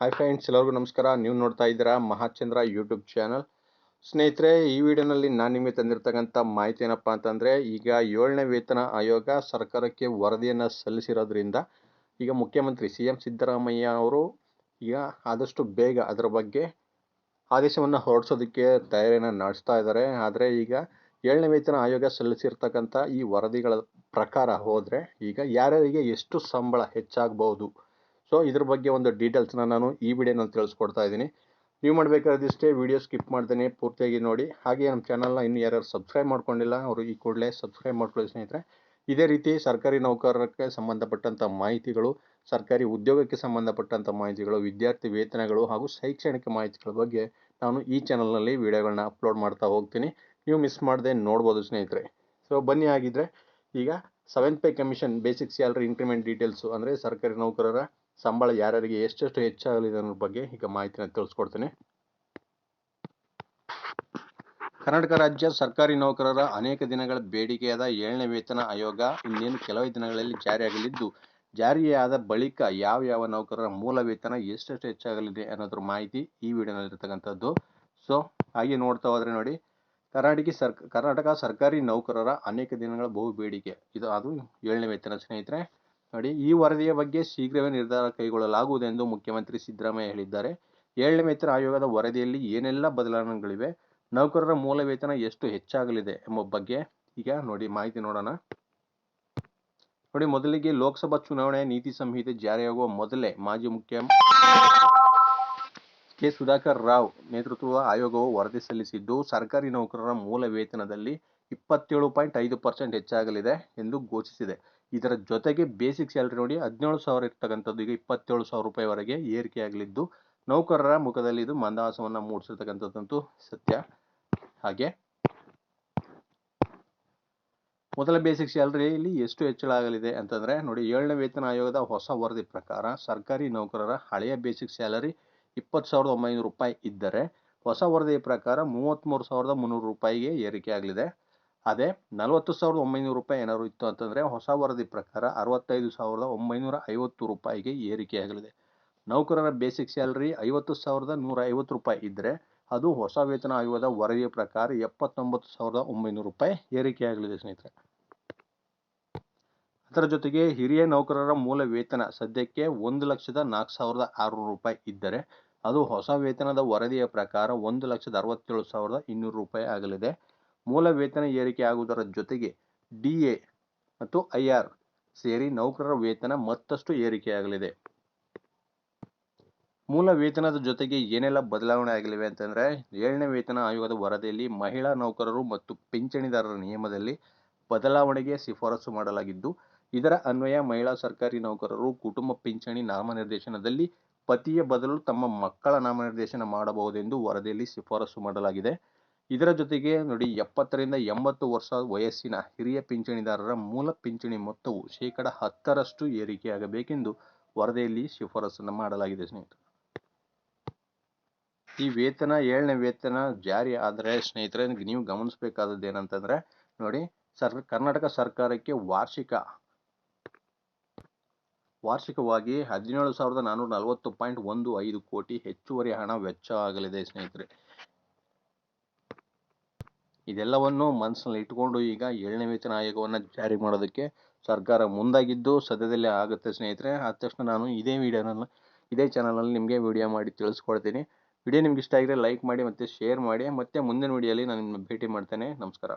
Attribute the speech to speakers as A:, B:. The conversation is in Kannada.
A: ಹಾಯ್ ಫ್ರೆಂಡ್ಸ್ ಎಲ್ಲರಿಗೂ ನಮಸ್ಕಾರ. ನೀವು ನೋಡ್ತಾ ಇದ್ದೀರಾ ಮಹಾಚಂದ್ರ ಯೂಟ್ಯೂಬ್ ಚಾನಲ್ ಸ್ನೇಹಿತರೆ, ಈ ವಿಡಿಯೋನಲ್ಲಿ ನಾನು ನಿಮಗೆ ತಂದಿರತಕ್ಕಂಥ ಮಾಹಿತಿ ಏನಪ್ಪ ಅಂತಂದರೆ, ಈಗ ಏಳನೇ ವೇತನ ಆಯೋಗ ಸರ್ಕಾರಕ್ಕೆ ವರದಿಯನ್ನು ಸಲ್ಲಿಸಿರೋದ್ರಿಂದ, ಈಗ ಮುಖ್ಯಮಂತ್ರಿ ಸಿ ಸಿದ್ದರಾಮಯ್ಯ ಅವರು ಈಗ ಆದಷ್ಟು ಬೇಗ ಅದರ ಬಗ್ಗೆ ಆದೇಶವನ್ನು ಹೊರಡಿಸೋದಕ್ಕೆ ತಯಾರಿಯನ್ನು ನಡೆಸ್ತಾ ಇದ್ದಾರೆ. ಆದರೆ ಈಗ ಏಳನೇ ವೇತನ ಆಯೋಗ ಸಲ್ಲಿಸಿರ್ತಕ್ಕಂಥ ಈ ವರದಿಗಳ ಪ್ರಕಾರ ಹೋದರೆ, ಈಗ ಯಾರ್ಯಾರಿಗೆ ಎಷ್ಟು ಸಂಬಳ ಹೆಚ್ಚಾಗಬಹುದು ಸೊ ಇದ್ರ ಬಗ್ಗೆ ಒಂದು ಡೀಟೇಲ್ಸ್ನ ನಾನು ಈ ವಿಡಿಯೋನಲ್ಲಿ ತಿಳಿಸ್ಕೊಡ್ತಾ ಇದ್ದೀನಿ. ನೀವು ಮಾಡಬೇಕಾದಿಷ್ಟೇ ವಿಡಿಯೋ ಸ್ಕಿಪ್ ಮಾಡ್ತೇನೆ, ಪೂರ್ತಿಯಾಗಿ ನೋಡಿ. ಹಾಗೆ ನಮ್ಮ ಚಾನಲ್ನ ಇನ್ನು ಯಾರ್ಯಾರು ಸಬ್ಸ್ಕ್ರೈಬ್ ಮಾಡ್ಕೊಂಡಿಲ್ಲ, ಅವರು ಈ ಕೂಡಲೇ ಸಬ್ಸ್ಕ್ರೈಬ್ ಮಾಡ್ಕೊಳ್ಳಿ ಸ್ನೇಹಿತರೆ. ಇದೇ ರೀತಿ ಸರ್ಕಾರಿ ನೌಕರರಿಗೆ ಸಂಬಂಧಪಟ್ಟಂಥ ಮಾಹಿತಿಗಳು, ಸರ್ಕಾರಿ ಉದ್ಯೋಗಕ್ಕೆ ಸಂಬಂಧಪಟ್ಟಂಥ ಮಾಹಿತಿಗಳು, ವಿದ್ಯಾರ್ಥಿ ವೇತನಗಳು ಹಾಗೂ ಶೈಕ್ಷಣಿಕ ಮಾಹಿತಿಗಳ ಬಗ್ಗೆ ನಾನು ಈ ಚಾನಲ್ನಲ್ಲಿ ವಿಡಿಯೋಗಳನ್ನ ಅಪ್ಲೋಡ್ ಮಾಡ್ತಾ ಹೋಗ್ತೀನಿ. ನೀವು ಮಿಸ್ ಮಾಡದೆ ನೋಡ್ಬೋದು ಸ್ನೇಹಿತರೆ. ಸೊ ಬನ್ನಿ ಆಗಿದ್ದರೆ ಈಗ seventh pay commission basic salary increment details ಅಂದರೆ ಸರ್ಕಾರಿ ನೌಕರರ ಸಂಬಳ ಯಾರ್ಯಾರಿಗೆ ಎಷ್ಟೆಷ್ಟು ಹೆಚ್ಚಾಗಲಿದೆ ಅನ್ನೋ ಬಗ್ಗೆ ಈಗ ಮಾಹಿತಿನ ತಿಳಿಸ್ಕೊಡ್ತೀನಿ. ಕರ್ನಾಟಕ ರಾಜ್ಯ ಸರ್ಕಾರಿ ನೌಕರರ ಅನೇಕ ದಿನಗಳ ಬೇಡಿಕೆಯಾದ ಏಳನೇ ವೇತನ ಆಯೋಗ ಇನ್ನೇನು ಕೆಲವೇ ದಿನಗಳಲ್ಲಿ ಜಾರಿಯಾಗಲಿದ್ದು, ಜಾರಿಯಾದ ಬಳಿಕ ಯಾವ ಯಾವ ನೌಕರರ ಮೂಲ ವೇತನ ಎಷ್ಟೆಷ್ಟು ಹೆಚ್ಚಾಗಲಿದೆ ಅನ್ನೋದ್ರ ಮಾಹಿತಿ ಈ ವಿಡಿಯೋನಲ್ಲಿರ್ತಕ್ಕಂಥದ್ದು ಸೊ ಹಾಗೆ ನೋಡ್ತಾ ಹೋದ್ರೆ ನೋಡಿ, ಕರ್ನಾಟಕ ಸರ್, ಕರ್ನಾಟಕ ಸರ್ಕಾರಿ ನೌಕರರ ಅನೇಕ ದಿನಗಳ ಬಹು ಬೇಡಿಕೆ. ಇದು, ಅದು ಏಳನೇ ವೇತನ ಸ್ನೇಹಿತರೆ. ನೋಡಿ, ಈ ವರದಿಯ ಬಗ್ಗೆ ಶೀಘ್ರವೇ ನಿರ್ಧಾರ ಕೈಗೊಳ್ಳಲಾಗುವುದು ಎಂದು ಮುಖ್ಯಮಂತ್ರಿ ಸಿದ್ದರಾಮಯ್ಯ ಹೇಳಿದ್ದಾರೆ. ಏಳನೇ ವೇತನ ಆಯೋಗದ ವರದಿಯಲ್ಲಿ ಏನೆಲ್ಲ ಬದಲಾವಣೆಗಳಿವೆ, ನೌಕರರ ಮೂಲ ವೇತನ ಎಷ್ಟು ಹೆಚ್ಚಾಗಲಿದೆ ಎಂಬ ಬಗ್ಗೆ ಈಗ ನೋಡಿ, ಮಾಹಿತಿ ನೋಡೋಣ. ನೋಡಿ, ಮೊದಲಿಗೆ ಲೋಕಸಭಾ ಚುನಾವಣೆ ನೀತಿ ಸಂಹಿತೆ ಜಾರಿಯಾಗುವ ಮೊದಲೇ ಮಾಜಿ ಮುಖ್ಯ ಕೆ. ಸುಧಾಕರ್ ರಾವ್ ನೇತೃತ್ವದ ಆಯೋಗವು ವರದಿ ಸಲ್ಲಿಸಿದ್ದು, ಸರ್ಕಾರಿ ನೌಕರರ ಮೂಲ ವೇತನದಲ್ಲಿ ಇಪ್ಪತ್ತೇಳು ಪಾಯಿಂಟ್ ಐದು ಪರ್ಸೆಂಟ್ ಹೆಚ್ಚಾಗಲಿದೆ ಎಂದು ಘೋಷಿಸಿದೆ. ಇದರ ಜೊತೆಗೆ ಬೇಸಿಕ್ ಸ್ಯಾಲ್ರಿ ನೋಡಿ ಹದಿನೇಳು ಸಾವಿರ ಇರ್ತಕ್ಕಂಥದ್ದು, ಈಗ ಇಪ್ಪತ್ತೇಳು ಸಾವಿರ ರೂಪಾಯಿವರೆಗೆ ಏರಿಕೆಯಾಗಲಿದ್ದು ನೌಕರರ ಮುಖದಲ್ಲಿ ಇದು ಮಂದಹಾಸವನ್ನು ಮೂಡಿಸಿರ್ತಕ್ಕಂಥದ್ದಂತೂ ಸತ್ಯ. ಹಾಗೆ ಮೊದಲ ಬೇಸಿಕ್ ಸ್ಯಾಲರಿಯಲ್ಲಿ ಎಷ್ಟು ಹೆಚ್ಚಳ ಆಗಲಿದೆ ಅಂತಂದರೆ ನೋಡಿ ಏಳನೇ ವೇತನ ಆಯೋಗದ ಹೊಸ ವರದಿ ಪ್ರಕಾರ ಸರ್ಕಾರಿ ನೌಕರರ ಹಳೆಯ ಬೇಸಿಕ್ ಸ್ಯಾಲರಿ ಇಪ್ಪತ್ತು ಸಾವಿರದ ಒಂಬೈನೂರು ರೂಪಾಯಿ ಇದ್ದರೆ ಹೊಸ ವರದಿಯ ಪ್ರಕಾರ ಮೂವತ್ತ್ಮೂರು ಸಾವಿರದ ಮುನ್ನೂರು ರೂಪಾಯಿಗೆ ಏರಿಕೆ ಆಗಲಿದೆ. ಅದೇ ನಲವತ್ತು ಸಾವಿರದ ಒಂಬೈನೂರು ರೂಪಾಯಿ ಏನಾದ್ರು ಇತ್ತು ಅಂತಂದರೆ ಹೊಸ ವರದಿ ಪ್ರಕಾರ ಅರವತ್ತೈದು ಸಾವಿರದ ಒಂಬೈನೂರ ಐವತ್ತು ರೂಪಾಯಿಗೆ ಏರಿಕೆಯಾಗಲಿದೆ. ನೌಕರರ ಬೇಸಿಕ್ ಸ್ಯಾಲರಿ ಐವತ್ತು ಸಾವಿರದ ನೂರ ಐವತ್ತು ರೂಪಾಯಿ ಇದ್ದರೆ ಅದು ಹೊಸ ವೇತನ ಆಯೋಗದ ವರದಿಯ ಪ್ರಕಾರ ಎಪ್ಪತ್ತೊಂಬತ್ತು ಸಾವಿರದ ಒಂಬೈನೂರು ರೂಪಾಯಿ ಏರಿಕೆಯಾಗಲಿದೆ ಸ್ನೇಹಿತರೆ. ಅದರ ಜೊತೆಗೆ ಹಿರಿಯ ನೌಕರರ ಮೂಲ ವೇತನ ಸದ್ಯಕ್ಕೆ ಒಂದು ಲಕ್ಷದ ನಾಲ್ಕು ಸಾವಿರದ ಆರುನೂರು ರೂಪಾಯಿ ಇದ್ದರೆ ಅದು ಹೊಸ ವೇತನದ ವರದಿಯ ಪ್ರಕಾರ ಒಂದು ಲಕ್ಷದ ಅರವತ್ತೇಳು ಸಾವಿರದ ಇನ್ನೂರು ರೂಪಾಯಿ ಆಗಲಿದೆ. ಮೂಲ ವೇತನ ಏರಿಕೆ ಆಗುವುದರ ಜೊತೆಗೆ ಡಿಎ ಮತ್ತು ಐಆರ್ ಸೇರಿ ನೌಕರರ ವೇತನ ಮತ್ತಷ್ಟು ಏರಿಕೆಯಾಗಲಿದೆ. ಮೂಲ ವೇತನದ ಜೊತೆಗೆ ಏನೆಲ್ಲ ಬದಲಾವಣೆ ಆಗಲಿವೆ ಅಂತಂದರೆ, ಏಳನೇ ವೇತನ ಆಯೋಗದ ವರದಿಯಲ್ಲಿ ಮಹಿಳಾ ನೌಕರರು ಮತ್ತು ಪಿಂಚಣಿದಾರರ ನಿಯಮದಲ್ಲಿ ಬದಲಾವಣೆಗೆ ಶಿಫಾರಸು ಮಾಡಲಾಗಿದ್ದು, ಇದರ ಅನ್ವಯ ಮಹಿಳಾ ಸರ್ಕಾರಿ ನೌಕರರು, ಕುಟುಂಬ ಪಿಂಚಣಿ ನಾಮನಿರ್ದೇಶನದಲ್ಲಿ ಪತಿಯ ಬದಲು ತಮ್ಮ ಮಕ್ಕಳ ನಾಮನಿರ್ದೇಶನ ಮಾಡಬಹುದೆಂದು ವರದಿಯಲ್ಲಿ ಶಿಫಾರಸು ಮಾಡಲಾಗಿದೆ. ಇದರ ಜೊತೆಗೆ ನೋಡಿ ಎಪ್ಪತ್ತರಿಂದ ಎಂಬತ್ತು ವರ್ಷ ವಯಸ್ಸಿನ ಹಿರಿಯ ಪಿಂಚಣಿದಾರರ ಮೂಲ ಪಿಂಚಣಿ ಮೊತ್ತವು ಶೇಕಡ ಹತ್ತರಷ್ಟು ಏರಿಕೆಯಾಗಬೇಕೆಂದು ವರದಿಯಲ್ಲಿ ಶಿಫಾರಸನ್ನು ಮಾಡಲಾಗಿದೆ ಸ್ನೇಹಿತರೆ. ಈ ವೇತನ, ಏಳನೇ ವೇತನ ಜಾರಿ ಆದರೆ ಸ್ನೇಹಿತರೆ, ನೀವು ಗಮನಿಸಬೇಕಾದದ್ದು ಏನಂತಂದ್ರೆ ನೋಡಿ ಸರ್, ಕರ್ನಾಟಕ ಸರ್ಕಾರಕ್ಕೆ ವಾರ್ಷಿಕ, ವಾರ್ಷಿಕವಾಗಿ ಹದಿನೇಳು ಸಾವಿರದ ನಾನ್ನೂರ ನಲವತ್ತು ಪಾಯಿಂಟ್ ಒಂದು ಐದು ಕೋಟಿ ಹೆಚ್ಚುವರಿ ಹಣ ವೆಚ್ಚ ಆಗಲಿದೆ ಸ್ನೇಹಿತರೆ. ಇದೆಲ್ಲವನ್ನು ಮನಸ್ಸಿನಲ್ಲಿ ಇಟ್ಕೊಂಡು ಈಗ ಏಳನೇ ವೇತನ ಆಯೋಗವನ್ನು ಜಾರಿ ಮಾಡೋದಕ್ಕೆ ಸರ್ಕಾರ ಮುಂದಾಗಿದ್ದು ಸದ್ಯದಲ್ಲೇ ಆಗುತ್ತೆ ಸ್ನೇಹಿತರೆ. ಆದ ತಕ್ಷಣ ನಾನು ಇದೇ ವಿಡಿಯೋನಲ್ಲಿ ಇದೇ ಚಾನಲಲ್ಲಿ ನಿಮಗೆ ವಿಡಿಯೋ ಮಾಡಿ ತಿಳಿಸ್ಕೊಡ್ತೀನಿ. ವಿಡಿಯೋ ನಿಮ್ಗೆ ಇಷ್ಟ ಆಗಿದ್ರೆ ಲೈಕ್ ಮಾಡಿ ಮತ್ತು ಶೇರ್ ಮಾಡಿ. ಮತ್ತೆ ಮುಂದಿನ ವಿಡಿಯೋಲಿ ನಾನು ನಿಮ್ಮನ್ನು ಭೇಟಿ ಮಾಡ್ತೇನೆ. ನಮಸ್ಕಾರ.